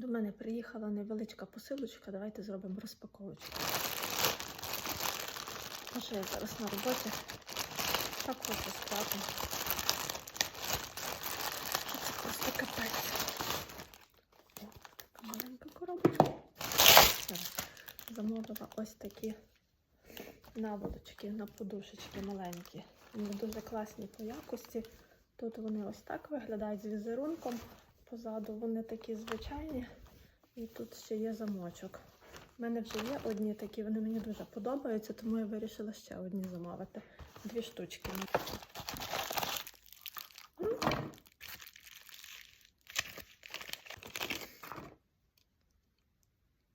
До мене приїхала невеличка посилочка. Давайте зробимо розпаковочку. Що я зараз на роботі? Так хочу спати. Це просто капець. О, така маленька коробочка. Зараз замовила ось такі наволочки на подушечки маленькі. Вони дуже класні по якості. Тут вони ось так виглядають з візерунком. Позаду вони такі звичайні. І тут ще є замочок. У мене вже є одні такі, вони мені дуже подобаються, тому я вирішила ще одні замовити. Дві штучки.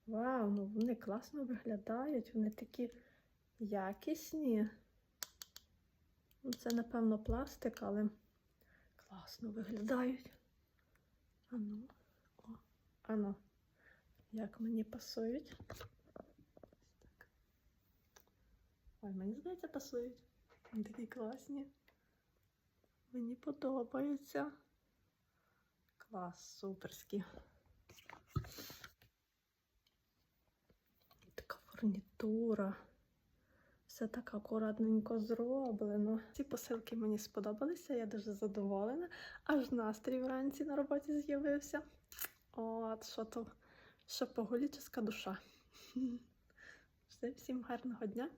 Вау, ну вони класно виглядають, вони такі якісні. Ну, Це, напевно, пластик, але класно виглядають. Ану, о, ану, як мені пасують. Так. Ой, мені здається, пасують. Вони такі класні. Мені подобаються. Клас, суперські. Така фурнітура. Все так акуратненько зроблено. Ці посилки мені сподобалися, я дуже задоволена. Аж настрій вранці на роботі з'явився. От, що то шопоголіческа душа. Всім гарного дня.